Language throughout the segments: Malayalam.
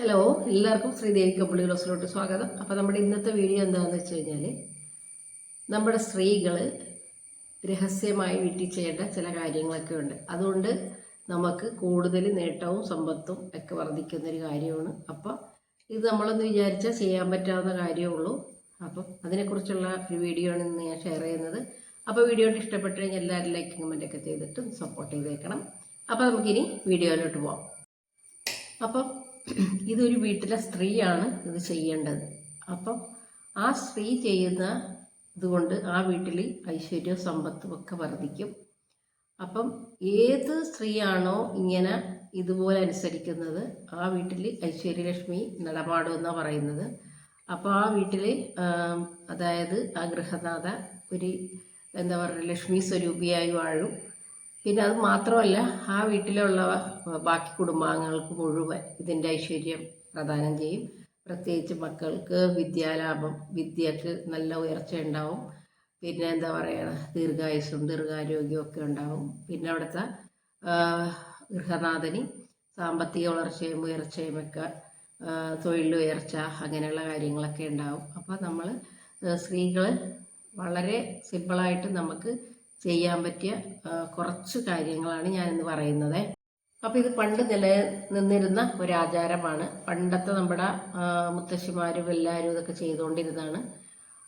ഹലോ എല്ലാവർക്കും ശ്രീദേവി കമ്പിളി ക്ലോസിലോട്ട് സ്വാഗതം. അപ്പോൾ നമ്മുടെ ഇന്നത്തെ വീഡിയോ എന്താണെന്ന് വെച്ച് കഴിഞ്ഞാൽ നമ്മുടെ സ്ത്രീകൾ രഹസ്യമായി വീട്ടിൽ ചെയ്യേണ്ട ചില കാര്യങ്ങളൊക്കെ ഉണ്ട്. അതുകൊണ്ട് നമുക്ക് കൂടുതൽ നേട്ടവും സമ്പത്തും ഒക്കെ വർദ്ധിക്കുന്ന ഒരു കാര്യമാണ്. അപ്പോൾ ഇത് നമ്മളൊന്ന് വിചാരിച്ചാൽ ചെയ്യാൻ പറ്റാവുന്ന കാര്യമേ ഉള്ളൂ. അപ്പം അതിനെക്കുറിച്ചുള്ള ഒരു വീഡിയോ ആണ് ഇന്ന് ഞാൻ ഷെയർ ചെയ്യുന്നത്. അപ്പോൾ വീഡിയോ ഇഷ്ടപ്പെട്ട് കഴിഞ്ഞാൽ എല്ലാവരും ലൈക്ക് കമന്റൊക്കെ ചെയ്തിട്ട് സപ്പോർട്ട് ചെയ്തേക്കണം. അപ്പോൾ നമുക്കിനി വീഡിയോയിലോട്ട് പോവാം. അപ്പം ഇതൊരു വീട്ടിലെ സ്ത്രീയാണ് ഇത് ചെയ്യേണ്ടത്. അപ്പം ആ സ്ത്രീ ചെയ്യുന്ന ഇതുകൊണ്ട് ആ വീട്ടിൽ ഐശ്വര്യവും സമ്പത്തും ഒക്കെ വർദ്ധിക്കും അപ്പം ഏത് സ്ത്രീയാണോ ഇങ്ങനെ ഇതുപോലെ അനുസരിക്കുന്നത് ആ വീട്ടിൽ ഐശ്വര്യലക്ഷ്മി നടമാടും എന്നാണ് പറയുന്നത്. അപ്പോൾ ആ വീട്ടിൽ അതായത് ആ ഗൃഹനാഥ ഒരു എന്താ പറയുക ലക്ഷ്മി സ്വരൂപിയായി വാഴും. പിന്നെ അത് മാത്രമല്ല ആ വീട്ടിലുള്ള ബാക്കി കുടുംബാംഗങ്ങൾക്ക് മുഴുവൻ ഇതിന്റെ ഐശ്വര്യം പ്രദാനം ചെയ്യും. പ്രത്യേകിച്ച് മക്കൾക്ക് വിദ്യാലാഭം വിദ്യക്ക് നല്ല ഉയർച്ച ഉണ്ടാവും. പിന്നെ എന്താ പറയുക ദീർഘായുസ്സും ദീർഘാരോഗ്യവും ഒക്കെ ഉണ്ടാവും. പിന്നെ അവിടുത്തെ ഗൃഹനാഥനി സാമ്പത്തിക വളർച്ചയും ഉയർച്ചയും ഒക്കെ തൊഴിൽ ഉയർച്ച അങ്ങനെയുള്ള കാര്യങ്ങളൊക്കെ ഉണ്ടാവും. അപ്പോൾ നമ്മൾ സ്ത്രീകൾ വളരെ സിമ്പിളായിട്ട് നമുക്ക് ചെയ്യാൻ പറ്റിയ കുറച്ച് കാര്യങ്ങളാണ് ഞാൻ ഇന്ന് പറയുന്നത്. അപ്പോൾ ഇത് പണ്ട് നിലനിന്നിരുന്ന ഒരു ആചാരമാണ് പണ്ടത്തെ നമ്മുടെ മുത്തശ്ശിമാരും എല്ലാവരും ഇതൊക്കെ ചെയ്തുകൊണ്ടിരുന്നതാണ്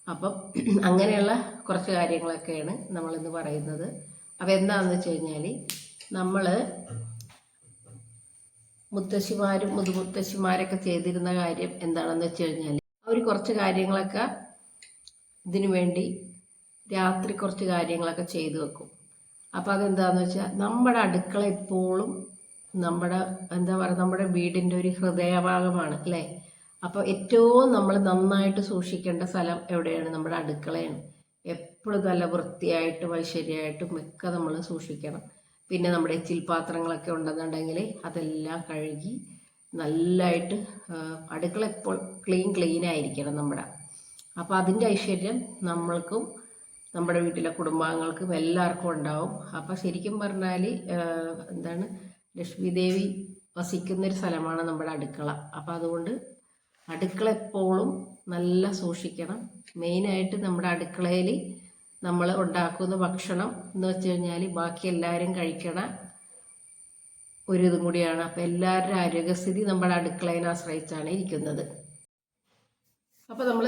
അപ്പം അങ്ങനെയുള്ള കുറച്ച് കാര്യങ്ങളൊക്കെയാണ് നമ്മളിന്ന് പറയുന്നത്. അപ്പോൾ എന്താണെന്ന് വെച്ച് കഴിഞ്ഞാൽ നമ്മൾ മുത്തശ്ശിമാരും മുതുമുത്തശ്ശിമാരൊക്കെ ചെയ്തിരുന്ന കാര്യം എന്താണെന്ന് വെച്ച് കഴിഞ്ഞാൽ അവർ കുറച്ച് കാര്യങ്ങളൊക്കെ ഇതിനു വേണ്ടി രാത്രി കുറച്ച് കാര്യങ്ങളൊക്കെ ചെയ്തു വെക്കും. അപ്പോൾ അതെന്താണെന്ന് വെച്ചാൽ നമ്മുടെ അടുക്കള എപ്പോഴും നമ്മുടെ എന്താ പറയുക നമ്മുടെ വീടിന്റെ ഒരു ഹൃദയഭാഗമാണ് അല്ലേ? അപ്പോൾ ഏറ്റവും നമ്മൾ നന്നായിട്ട് സൂക്ഷിക്കേണ്ട സ്ഥലം എവിടെയാണ്? നമ്മുടെ അടുക്കളയാണ്. എപ്പോഴും നല്ല വൃത്തിയായിട്ടും ഐശ്വര്യമായിട്ടും ഒക്കെ നമ്മൾ സൂക്ഷിക്കണം. പിന്നെ നമ്മുടെ ചിൽപാത്രങ്ങളൊക്കെ പാത്രങ്ങളൊക്കെ ഉണ്ടെന്നുണ്ടെങ്കിൽ അതെല്ലാം കഴുകി നല്ലതായിട്ട് അടുക്കള എപ്പോൾ ക്ലീൻ ക്ലീൻ ആയിരിക്കണം നമ്മുടെ. അപ്പോൾ അതിന്റെ ഐശ്വര്യം നമ്മൾക്കും നമ്മുടെ വീട്ടിലെ കുടുംബാംഗങ്ങൾക്കും എല്ലാവർക്കും ഉണ്ടാവും. അപ്പോൾ ശരിക്കും പറഞ്ഞാൽ എന്താണ് ലക്ഷ്മി ദേവി വസിക്കുന്ന ഒരു സ്ഥലമാണ് നമ്മുടെ അടുക്കള. അപ്പോൾ അതുകൊണ്ട് അടുക്കള എപ്പോഴും നല്ല സൂക്ഷിക്കണം. മെയിനായിട്ട് നമ്മുടെ അടുക്കളയിൽ നമ്മൾ ഉണ്ടാക്കുന്ന ഭക്ഷണം എന്ന് വെച്ച് കഴിഞ്ഞാൽ ബാക്കി എല്ലാവരും കഴിക്കണ ഒരു ഇതും കൂടിയാണ്. അപ്പോൾ എല്ലാവരുടെ ആരോഗ്യസ്ഥിതി നമ്മുടെ അടുക്കളയെ ആശ്രയിച്ചാണ് ഇരിക്കുന്നത്. അപ്പോൾ നമ്മൾ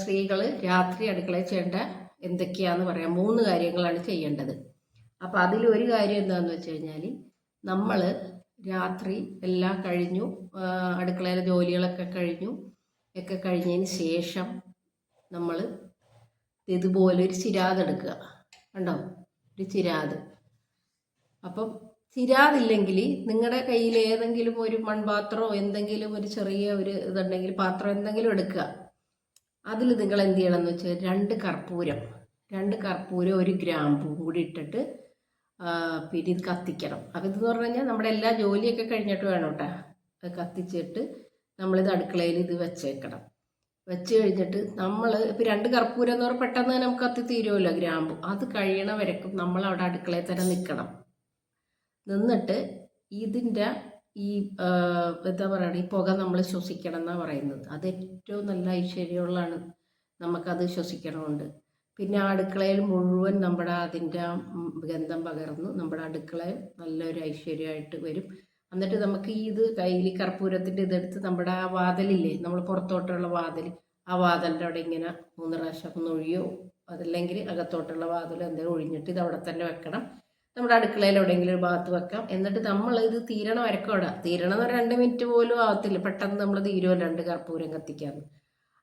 സ്ത്രീകൾ രാത്രി അടുക്കളയിൽ ചെയ്യേണ്ട എന്തൊക്കെയാന്ന് പറയാം. മൂന്ന് കാര്യങ്ങളാണ് ചെയ്യേണ്ടത്. അപ്പോൾ അതിൽ ഒരു കാര്യം എന്താണെന്ന് വെച്ച് കഴിഞ്ഞാൽ നമ്മൾ രാത്രി എല്ലാം കഴിഞ്ഞു അടുക്കളയിലെ ജോലികളൊക്കെ കഴിഞ്ഞു ഒക്കെ കഴിഞ്ഞതിന് ശേഷം നമ്മൾ ഇതുപോലെ ഒരു ചിരാത് എടുക്കുക. കണ്ടോ? ഒരു ചിരാത്. അപ്പം ചിരാതില്ലെങ്കിൽ നിങ്ങളുടെ കയ്യിൽ ഏതെങ്കിലും ഒരു മൺപാത്രമോ എന്തെങ്കിലും ഒരു ചെറിയ ഒരു ഇതുണ്ടെങ്കിൽ പാത്രം എന്തെങ്കിലും എടുക്കുക. അതിൽ നിങ്ങൾ എന്ത് ചെയ്യണം എന്ന് വെച്ചാൽ രണ്ട് കർപ്പൂരം രണ്ട് കർപ്പൂരം ഒരു ഗ്രാമ്പും കൂടി ഇട്ടിട്ട് പിന്നെ ഇത് കത്തിക്കണം. അപ്പം ഇതെന്ന് പറഞ്ഞു കഴിഞ്ഞാൽ നമ്മുടെ എല്ലാ ജോലിയൊക്കെ കഴിഞ്ഞിട്ട് വേണം കേട്ടോ. അത് കത്തിച്ചിട്ട് നമ്മളിത് അടുക്കളയിൽ ഇത് വെച്ചേക്കണം. വെച്ച് കഴിഞ്ഞിട്ട് നമ്മൾ ഇപ്പം രണ്ട് കർപ്പൂരം എന്ന് പറഞ്ഞാൽ പെട്ടെന്ന് തന്നെ നമുക്ക് കത്തി തീരുമല്ലോ ഗ്രാമ്പു. അത് കഴിയണ വരക്കും നമ്മൾ അവിടെ അടുക്കളയിൽ തന്നെ നിൽക്കണം. നിന്നിട്ട് ഇതിന്റെ ഈ എന്താ പറയുക ഈ പുക നമ്മൾ ശ്വസിക്കണം എന്നാണ് പറയുന്നത്. അത് ഏറ്റവും നല്ല ഐശ്വര്യമുള്ളതാണ് നമുക്കത് ശ്വസിക്കണമുണ്ട് പിന്നെ ആ അടുക്കളയിൽ മുഴുവൻ നമ്മുടെ അതിന്റെ ഗന്ധം പകർന്ന് നമ്മുടെ അടുക്കളയിൽ നല്ലൊരു ഐശ്വര്യമായിട്ട് വരും. എന്നിട്ട് നമുക്ക് ഈ ഇത് കയ്യിൽ കർപ്പൂരത്തിന്റെ ഇതെടുത്ത് നമ്മുടെ ആ വാതിലില്ലേ നമ്മൾ പുറത്തോട്ടുള്ള വാതിൽ ആ വാതിലിന്റെ അവിടെ ഇങ്ങനെ മൂന്ന് പ്രാവശ്യം ഒന്ന് ഒഴിയോ അതല്ലെങ്കിൽ അകത്തോട്ടുള്ള വാതിൽ എന്തെങ്കിലും ഒഴിഞ്ഞിട്ട് ഇത് അവിടെ തന്നെ വെക്കണം. നമ്മുടെ അടുക്കളയിൽ എവിടെയെങ്കിലും ഒരു ഭാഗത്ത് വെക്കാം. എന്നിട്ട് നമ്മൾ ഇത് തീരണം ഇടാം തീരണം എന്ന് രണ്ട് മിനിറ്റ് പോലും ആവത്തില്ല. പെട്ടെന്ന് നമ്മൾ തീരുമല്ലോ രണ്ട് കർപ്പൂരം കത്തിക്കാന്ന്.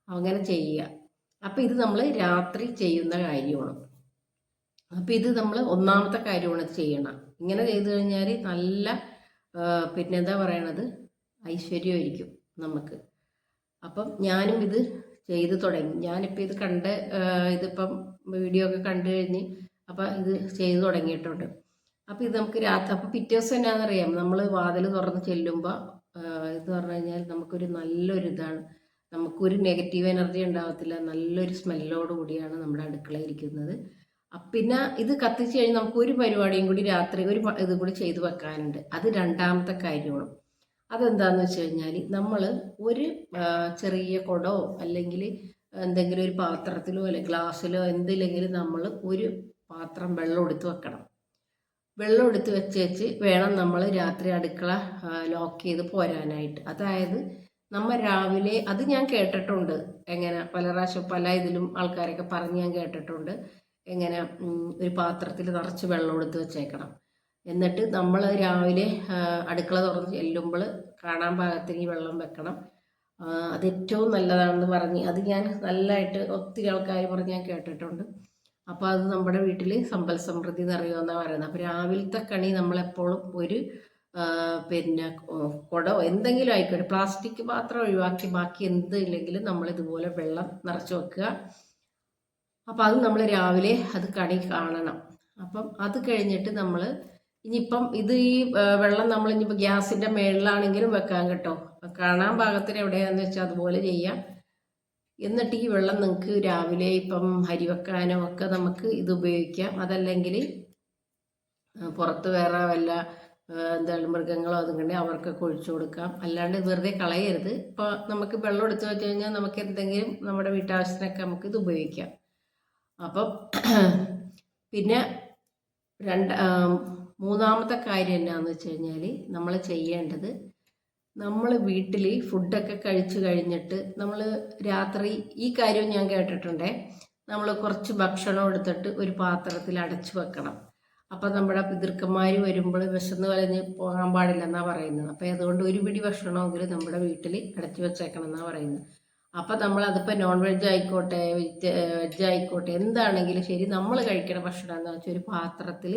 അങ്ങനെ ചെയ്യുക അപ്പം ഇത് നമ്മൾ രാത്രി ചെയ്യുന്ന കാര്യമാണ്. അപ്പം ഇത് നമ്മൾ ഒന്നാമത്തെ കാര്യമാണ് ചെയ്യണം. ഇങ്ങനെ ചെയ്തു കഴിഞ്ഞാൽ നല്ല പിന്നെ എന്താ പറയണത്? ഐശ്വര്യമായിരിക്കും നമുക്ക്. അപ്പം ഞാനും ഇത് ചെയ്ത് തുടങ്ങി. ഞാനിപ്പോൾ ഇത് കണ്ട് ഇതിപ്പം വീഡിയോ ഒക്കെ കണ്ടു കഴിഞ്ഞ് അപ്പം ഇത് ചെയ്തു തുടങ്ങിയിട്ടുണ്ട്. അപ്പോൾ ഇത് നമുക്ക് രാത്രി അപ്പോൾ പിറ്റേ ദിവസം എന്നാണെന്നറിയാം നമ്മൾ വാതിൽ തുറന്ന് ചെല്ലുമ്പോൾ ഇത് പറഞ്ഞു കഴിഞ്ഞാൽ നമുക്കൊരു നല്ലൊരു ഇതാണ്. നമുക്കൊരു നെഗറ്റീവ് എനർജി ഉണ്ടാവത്തില്ല. നല്ലൊരു സ്മെല്ലോട് കൂടിയാണ് നമ്മുടെ അടുക്കള ഇരിക്കുന്നത്. പിന്നെ ഇത് കത്തിച്ച് കഴിഞ്ഞ് നമുക്ക് ഒരു പരിപാടിയും കൂടി രാത്രി ഒരു ഇത് കൂടി ചെയ്തു വെക്കാനുണ്ട്. അത് രണ്ടാമത്തെ കാര്യമാണ്. അതെന്താന്ന് വെച്ച് കഴിഞ്ഞാൽ നമ്മൾ ഒരു ചെറിയ കുടമോ അല്ലെങ്കിൽ എന്തെങ്കിലും ഒരു പാത്രത്തിലോ അല്ലെങ്കിൽ ഗ്ലാസ്സിലോ എന്തിലെങ്കിലും നമ്മൾ ഒരു പാത്രം വെള്ളം എടുത്ത് വെക്കണം. വെള്ളം എടുത്ത് വെച്ച് വെച്ച് വേണം നമ്മൾ രാത്രി അടുക്കള ലോക്ക് ചെയ്ത് പോരാനായിട്ട്. അതായത് നമ്മൾ രാവിലെ അത് ഞാൻ കേട്ടിട്ടുണ്ട്. എങ്ങനെ പല പ്രാവശ്യം പല ഇതിലും ആൾക്കാരൊക്കെ പറഞ്ഞ് ഞാൻ കേട്ടിട്ടുണ്ട്. എങ്ങനെ ഒരു പാത്രത്തിൽ നിറച്ച് വെള്ളം എടുത്ത് വെച്ചേക്കണം. എന്നിട്ട് നമ്മൾ രാവിലെ അടുക്കള തുറന്ന് ചെല്ലുമ്പോൾ കാണാൻ പാകത്തിന് ഈ വെള്ളം വെക്കണം. അത് ഏറ്റവും നല്ലതാണെന്ന് പറഞ്ഞ് അത് ഞാൻ നല്ലതായിട്ട് ഒത്തിരി ആൾക്കാർ പറഞ്ഞ് ഞാൻ കേട്ടിട്ടുണ്ട്. അപ്പോൾ അത് നമ്മുടെ വീട്ടിൽ സമ്പൽ സമൃദ്ധി നിറയുമെന്നാണ് പറയുന്നത്. അപ്പോൾ രാവിലത്തെ കണി നമ്മളെപ്പോഴും ഒരു പിന്നെ കുടോ എന്തെങ്കിലും ആയിക്കോട്ടെ പ്ലാസ്റ്റിക് പാത്രം ഒഴിവാക്കി ബാക്കി എന്ത് ഇല്ലെങ്കിലും നമ്മൾ ഇതുപോലെ വെള്ളം നിറച്ച് വെക്കുക. അപ്പം അത് നമ്മൾ രാവിലെ അത് കണി കാണണം. അപ്പം അത് കഴിഞ്ഞിട്ട് നമ്മൾ ഇനിയിപ്പം ഇത് ഈ വെള്ളം നമ്മൾ ഇനിയിപ്പോൾ ഗ്യാസിന്റെ മേളിലാണെങ്കിലും വെക്കാൻ കേട്ടോ. കാണാൻ പാകത്തിന് എവിടെയാണെന്ന് വെച്ചാൽ അതുപോലെ ചെയ്യാം. എന്നിട്ട് ഈ വെള്ളം നിങ്ങൾക്ക് രാവിലെ ഇപ്പം അരി വെക്കാനോ ഒക്കെ നമുക്ക് ഇത് ഉപയോഗിക്കാം. അതല്ലെങ്കിൽ പുറത്ത് വേറെ വല്ല എന്താണ് മൃഗങ്ങളോ അതുകൊണ്ട് അവർക്കൊക്കെ ഒഴിച്ചു കൊടുക്കാം. അല്ലാണ്ട് വെറുതെ കളയരുത്. ഇപ്പോൾ നമുക്ക് വെള്ളം എടുത്ത് വെച്ച് കഴിഞ്ഞാൽ നമുക്ക് എന്തെങ്കിലും നമ്മുടെ വീട്ടാവശ്യത്തിനൊക്കെ നമുക്ക് ഇത് ഉപയോഗിക്കാം. അപ്പം പിന്നെ രണ്ട് മൂന്നാമത്തെ കാര്യം എന്നാന്ന് വെച്ച് കഴിഞ്ഞാൽ നമ്മൾ ചെയ്യേണ്ടത് നമ്മൾ വീട്ടിൽ ഫുഡൊക്കെ കഴിച്ചു കഴിഞ്ഞിട്ട് നമ്മൾ രാത്രി ഈ കാര്യം ഞാൻ കേട്ടിട്ടുണ്ടേ. നമ്മൾ കുറച്ച് ഭക്ഷണം എടുത്തിട്ട് ഒരു പാത്രത്തിൽ അടച്ചു വെക്കണം. അപ്പം നമ്മുടെ പിതൃക്കന്മാർ വരുമ്പോൾ വിശന്ന് വലഞ്ഞ് പോകാൻ പാടില്ലെന്നാണ് പറയുന്നത്. അപ്പം അതുകൊണ്ട് ഒരു പിടി ഭക്ഷണമെങ്കിലും നമ്മുടെ വീട്ടിൽ അടച്ചു വെച്ചേക്കണം എന്നാണ് പറയുന്നത്. അപ്പം നമ്മൾ അതിപ്പോൾ നോൺ വെജ് ആയിക്കോട്ടെ വെജ് വെജ് ആയിക്കോട്ടെ എന്താണെങ്കിലും ശരി നമ്മൾ കഴിക്കണ ഭക്ഷണം എന്ന് വെച്ചാൽ ഒരു പാത്രത്തിൽ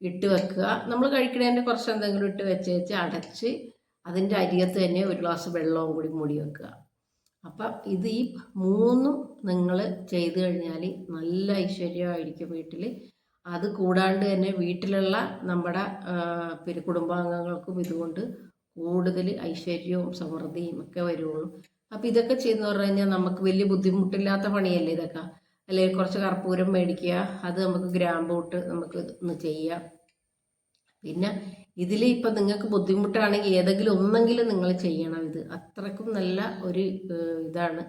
ഇട്ട് വെക്കുക. നമ്മൾ കഴിക്കണതിന്റെ കുറച്ച് എന്തെങ്കിലും ഇട്ട് വെച്ച് വെച്ച് അടച്ച് അതിന്റെ അരികത്ത് തന്നെ ഒരു ഗ്ലാസ് വെള്ളവും കൂടി മൂടി വെക്കുക. അപ്പം ഇത് ഈ മൂന്നും നിങ്ങൾ ചെയ്തു കഴിഞ്ഞാൽ നല്ല ഐശ്വര്യമായിരിക്കും വീട്ടിൽ. അത് കൂടാണ്ട് തന്നെ വീട്ടിലുള്ള നമ്മുടെ പിന്നെ കുടുംബാംഗങ്ങൾക്കും ഇതുകൊണ്ട് കൂടുതൽ ഐശ്വര്യവും സമൃദ്ധിയും ഒക്കെ വരുള്ളൂ അപ്പം ഇതൊക്കെ ചെയ്യുന്ന പറഞ്ഞു കഴിഞ്ഞാൽ നമുക്ക് വലിയ ബുദ്ധിമുട്ടില്ലാത്ത പണിയല്ലേ ഇതൊക്കെ? അല്ലെങ്കിൽ കുറച്ച് കർപ്പൂരം മേടിക്കുക അത് നമുക്ക് ഗ്രാമ്പൂട്ട് നമുക്ക് ഒന്ന് ചെയ്യാം. പിന്നെ ഇതിൽ ഇപ്പം നിങ്ങൾക്ക് ബുദ്ധിമുട്ടാണെങ്കിൽ ഏതെങ്കിലും ഒന്നെങ്കിലും നിങ്ങൾ ചെയ്യണം ഇത്. അത്രക്കും നല്ല ഒരു ഇതാണ്.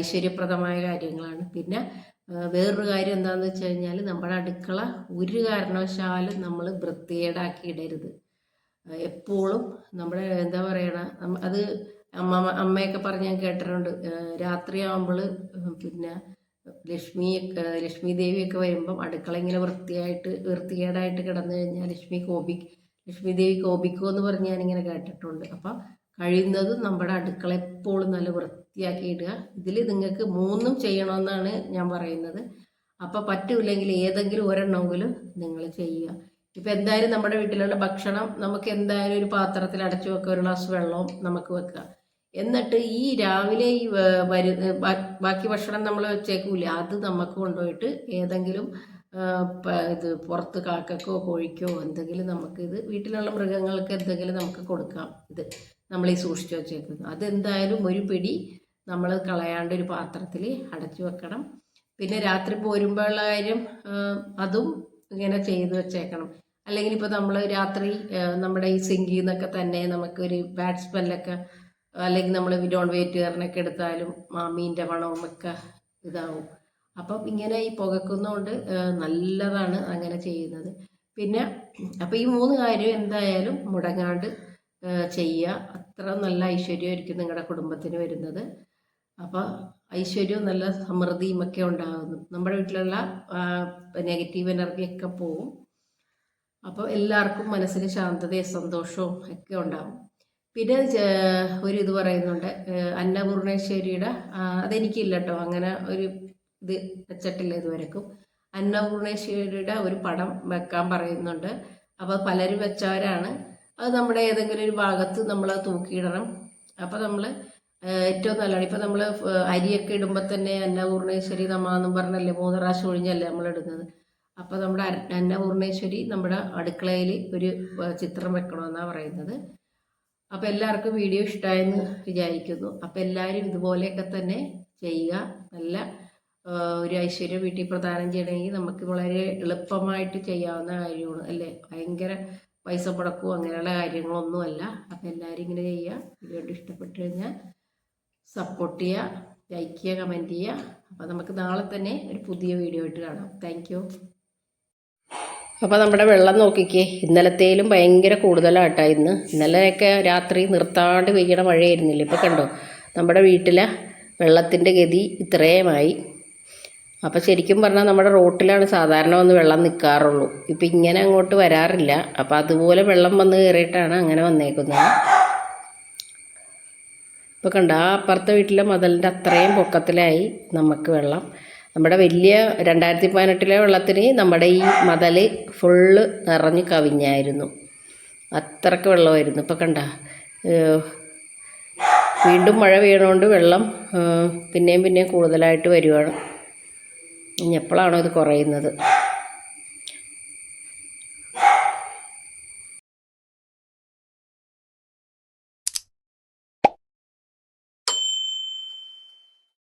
ഐശ്വര്യപ്രദമായ കാര്യങ്ങളാണ്. പിന്നെ വേറൊരു കാര്യം എന്താണെന്ന് വെച്ച് കഴിഞ്ഞാൽ നമ്മുടെ അടുക്കള ഒരു കാരണവശാലും നമ്മൾ വൃത്തികേടാക്കി ഇടരുത്. എപ്പോഴും നമ്മുടെ എന്താ പറയണ അത് അമ്മ അമ്മയൊക്കെ പറഞ്ഞ് ഞാൻ കേട്ടിട്ടുണ്ട്. രാത്രിയാകുമ്പോൾ പിന്നെ ലക്ഷ്മി ലക്ഷ്മി ദേവിയൊക്കെ വരുമ്പം അടുക്കള ഇങ്ങനെ വൃത്തിയായിട്ട് വൃത്തികേടായിട്ട് കിടന്നു കഴിഞ്ഞാൽ ലക്ഷ്മി കോപി ലക്ഷ്മി ദേവി എന്ന് പറഞ്ഞ് ഞാനിങ്ങനെ കേട്ടിട്ടുണ്ട്. അപ്പം കഴിയുന്നതും നമ്മുടെ അടുക്കള എപ്പോഴും നല്ല വൃത്തിയാക്കി ഇടുക. ഇതിൽ നിങ്ങൾക്ക് മൂന്നും ചെയ്യണമെന്നാണ് ഞാൻ പറയുന്നത്. അപ്പം പറ്റൂല്ലെങ്കിൽ ഏതെങ്കിലും ഒരെണ്ണമെങ്കിലും നിങ്ങൾ ചെയ്യുക. ഇപ്പം എന്തായാലും നമ്മുടെ വീട്ടിലുള്ള ഭക്ഷണം നമുക്ക് എന്തായാലും ഒരു പാത്രത്തിൽ അടച്ചു വെക്കുക ഒരു ഗ്ലാസ് വെള്ളവും നമുക്ക് വെക്കുക. എന്നിട്ട് ഈ രാവിലെ ഈ വരു ബാക്കി ഭക്ഷണം നമ്മൾ വെച്ചേക്കൂല അത് നമുക്ക് കൊണ്ടുപോയിട്ട് ഏതെങ്കിലും ഇത് പുറത്ത് കാക്കക്കോ കോഴിക്കോ എന്തെങ്കിലും നമുക്ക് ഇത് വീട്ടിലുള്ള മൃഗങ്ങൾക്ക് എന്തെങ്കിലും നമുക്ക് കൊടുക്കാം. ഇത് നമ്മൾ ഈ സൂക്ഷിച്ചു വച്ചേക്കുന്നത്. അതെന്തായാലും ഒരു പിടി നമ്മൾ കളയാണ്ട് ഒരു പാത്രത്തിൽ അടച്ചു വെക്കണം. പിന്നെ രാത്രി പോരുമ്പോഴുള്ള കാര്യം അതും ഇങ്ങനെ ചെയ്തു വെച്ചേക്കണം. അല്ലെങ്കിൽ ഇപ്പോൾ നമ്മൾ രാത്രി നമ്മുടെ ഈ സിങ്കിൽ നിന്നൊക്കെ തന്നെ നമുക്കൊരു ബാഡ് സ്മെല്ലൊക്കെ അല്ലെങ്കിൽ നമ്മൾ നോൺ വെജിറ്റേറിയനൊക്കെ എടുത്താലും മാമീന്റെ മണവും ഒക്കെ ഇതാവും. അപ്പം ഇങ്ങനെ ഈ പുകക്കുന്നതുകൊണ്ട് നല്ലതാണ് അങ്ങനെ ചെയ്യുന്നത്. പിന്നെ അപ്പം ഈ മൂന്ന് കാര്യം എന്തായാലും മുടങ്ങാണ്ട് ചെയ്യുക അത്ര നല്ല ഐശ്വര്യമായിരിക്കും നിങ്ങളുടെ കുടുംബത്തിന് വരുന്നത്. അപ്പോൾ ഐശ്വര്യവും നല്ല സമൃദ്ധിയും ഒക്കെ ഉണ്ടാകുന്നു നമ്മുടെ വീട്ടിലുള്ള നെഗറ്റീവ് എനർജിയൊക്കെ പോവും. അപ്പോൾ എല്ലാവർക്കും മനസ്സിന് ശാന്തതയും സന്തോഷവും ഒക്കെ ഉണ്ടാകും പിന്നെ ഒരു ഇത് പറയുന്നുണ്ട്. അന്നപൂർണേശ്വരിയുടെ അതെനിക്കില്ല കേട്ടോ അങ്ങനെ ഒരു ഇത് വെച്ചിട്ടില്ല ഇതുവരെക്കും. അന്നപൂർണേശ്വരിയുടെ ഒരു പടം വെക്കാൻ പറയുന്നുണ്ട്. അപ്പോൾ പലരും വെച്ചവരാണ്. അത് നമ്മുടെ ഏതെങ്കിലും ഒരു ഭാഗത്ത് നമ്മൾ തൂക്കിയിടണം. അപ്പോൾ നമ്മൾ ഏറ്റവും നല്ലതാണ്. ഇപ്പം നമ്മൾ അരിയൊക്കെ ഇടുമ്പോൾ തന്നെ അന്നപൂർണേശ്വരി നമ്മ എന്നും പറഞ്ഞല്ലേ മൂന്ന് പ്രാവശ്യം ഒഴിഞ്ഞല്ലേ നമ്മൾ ഇടുന്നത്. അപ്പോൾ നമ്മുടെ അന്നപൂർണേശ്വരി നമ്മുടെ അടുക്കളയിൽ ഒരു ചിത്രം വെക്കണമെന്നാണ് പറയുന്നത്. അപ്പോൾ എല്ലാവർക്കും വീഡിയോ ഇഷ്ടമായെന്ന് വിചാരിക്കുന്നു. അപ്പോൾ എല്ലാവരും ഇതുപോലെയൊക്കെ തന്നെ ചെയ്യുക. നല്ല ഒരു ഐശ്വര്യ വീട്ടിൽ പ്രദാനം ചെയ്യണമെങ്കിൽ നമുക്ക് വളരെ എളുപ്പമായിട്ട് ചെയ്യാവുന്ന കാര്യമാണ് അല്ലേ? ഭയങ്കര പൈസ മുടക്കുകയോ അങ്ങനെയുള്ള കാര്യങ്ങളൊന്നുമല്ല. അപ്പം എല്ലാവരും ഇങ്ങനെ ചെയ്യുക. വീഡിയോ ഇഷ്ടപ്പെട്ടു കഴിഞ്ഞാൽ സപ്പോർട്ട് ചെയ്യുക ലൈക്ക് ചെയ്യുക കമന്റ് ചെയ്യുക. അപ്പോൾ നമുക്ക് നാളെ തന്നെ ഒരു പുതിയ വീഡിയോ ആയിട്ട് കാണാം. താങ്ക് യു അപ്പോൾ നമ്മുടെ വെള്ളം നോക്കിക്കേ. ഇന്നലത്തേലും ഭയങ്കര കൂടുതലാട്ടോ ഇന്ന്. ഇന്നലെയൊക്കെ രാത്രി നിർത്താണ്ട് പെയ്യണ മഴയായിരുന്നില്ല? ഇപ്പോൾ കണ്ടോ? നമ്മുടെ വീട്ടിലെ വെള്ളത്തിന്റെ ഗതി ഇത്രയുമായി. അപ്പോൾ ശരിക്കും പറഞ്ഞാൽ നമ്മുടെ റോട്ടിലാണ് സാധാരണ വന്ന് വെള്ളം നിൽക്കാറുള്ളൂ ഇപ്പം ഇങ്ങനെ അങ്ങോട്ട് വരാറില്ല. അപ്പോൾ അതുപോലെ വെള്ളം വന്ന് കയറിയിട്ടാണ് അങ്ങനെ വന്നേക്കുന്നത്. ഇപ്പോൾ കണ്ട ആ അപ്പുറത്തെ വീട്ടിലെ മതലിന്റെ അത്രയും പൊക്കത്തിലായി നമുക്ക് വെള്ളം. നമ്മുടെ വലിയ രണ്ടായിരത്തി പതിനെട്ടിലെ വെള്ളത്തിന് നമ്മുടെ ഈ മതൽ ഫുള്ള് നിറഞ്ഞ് കവിഞ്ഞായിരുന്നു. അത്രയ്ക്ക് വെള്ളമായിരുന്നു. ഇപ്പോൾ കണ്ട വീണ്ടും മഴ പെയ്യണോണ്ട് വെള്ളം പിന്നെയും പിന്നെയും കൂടുതലായിട്ട് വരുവാണ്. ഇനി എപ്പോഴാണോ ഇത് കുറയുന്നത്?